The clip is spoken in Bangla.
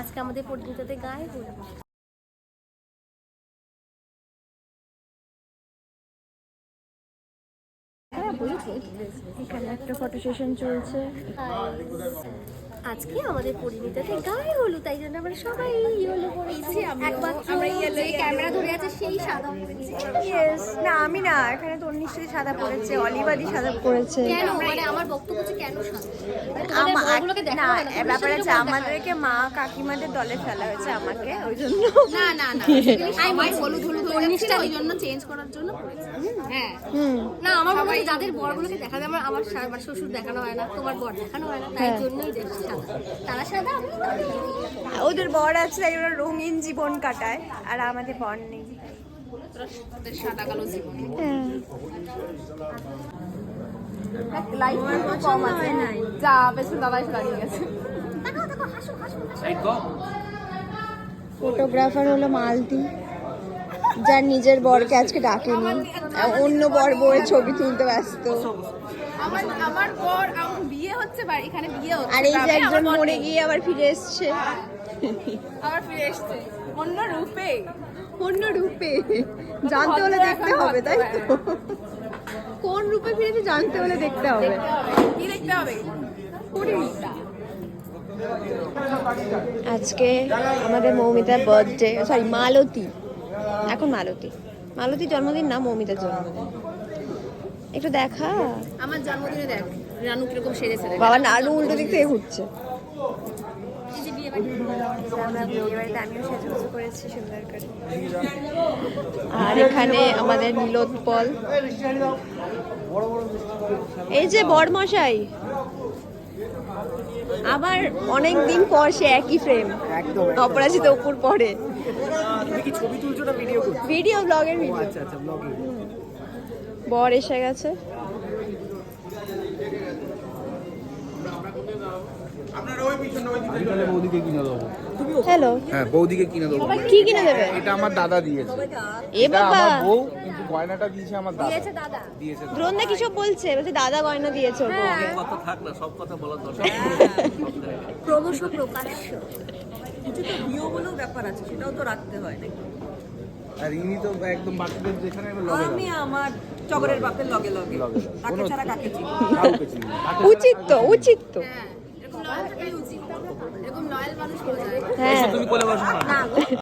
আজকে আমাদের পরিণীতাতে গায়ে হলো এখানে একটা ফটো সেশন চলছে। আজকে আমাদের পরিণীতাতে গায়ে হলো তাই জন্য আমরা সবাই ইয়েলো পরেছি একমাত্র যে ক্যামেরা ধরে আছে সেই সাদা ইয়েস না আমি না এখানে তোর নিশ্চয়ই সাদা পড়েছে অলিবাদি সাদা পড়েছে কেন? মানে আমার বক্তব্য হচ্ছে কেন সাদা? আমা- না ব্যাপার আছে। আমাদেরকে মা কাকিমাদের দলে ফেলা হয়েছে আমাকে ওই জন্য। না না না সবাই হলুদ হলুদ ওই জন্য চেঞ্জ করার জন্য হ্যাঁ। না আমার মনে হয় বরগুলোকে যায় আমার আমার আমার শ্বশুর দেখানো হয় না তোমার বর দেখানো হয় না তাই হ্যাঁ। জন্যই দেখছি সাদা তারা সাদা ওদের বর আছে তাই ওরা রঙিন জীবন কাটায় আর আমাদের বর নেই। ওদের সাদা কালো জীবন। হ্যাঁ। লাইট কম আছে। যা পেছন দাদা দাঁড়িয়ে গেছে। ফটোগ্রাফার হলো মালতি যার নিজের বরকে আজকে ডাকেনি। অন্য বর বউয়ের ছবি তুলতে ব্যস্ত। আমার আমার বর আমার বিয়ে হচ্ছে বাড়ি এখানে বিয়ে হচ্ছে আর এই যে একজন মরে গিয়ে আবার ফিরে এসছে। আবার ফিরে এসছে। অন্য রূপে। অন্য রূপে। জানতে হলে দেখতে হবে তাই তো? কোন রূপে ফিরেছে জানতে হলে দেখতে হবে। কি দেখতে হবে? আজকে আমাদের মৌমিতার বার্থডে সরি মালতী। এখন মালতী। মালতী জন্মদিন না মৌমিতার জন্মদিন? একটু দেখা। আমার জন্মদিনে দেখ রানু কীরকম দেখ। বাবা নাড়ু উল্টো দিক থেকে ঘুরছে। আর এখানে আমাদের নীলোৎপল। এই যে বরমশাই আবার অনেক দিন পর সে একই ফ্রেম অপরাজিত অপুর পরে। তুমি কি ছবি তুলছো না ভিডিও করছ? ভিডিও ব্লগের ভিডিও বর এসে গেছে আমি তাহলে বৌদিকে কিনে দেবো হ্যালো। হ্যাঁ বৌদিকে কিনে দেবো। কি কিনে দেবে? এটা আমার দাদা দিয়েছে। এ এটা বাবা। আমার বউ কিন্তু গয়নাটা দিয়েছে আমার দাদা। দিয়েছে দ্রোণদা কিছু বলছে? বলছে দাদা গয়না দিয়েছে ওর বউকে। ক্রমশ প্রকাশ্য। আর ইনি তো একদম বাচ্চাদের যেখানে আমি আমার টগরের বাপের লগে লগে। তাকে ছাড়া কাকে চিনি। উচিত তো উচিত তো। হ্যাঁ এরকম লয়াল মানুষ যায়। হ্যাঁ। তুমি কোলে বসো না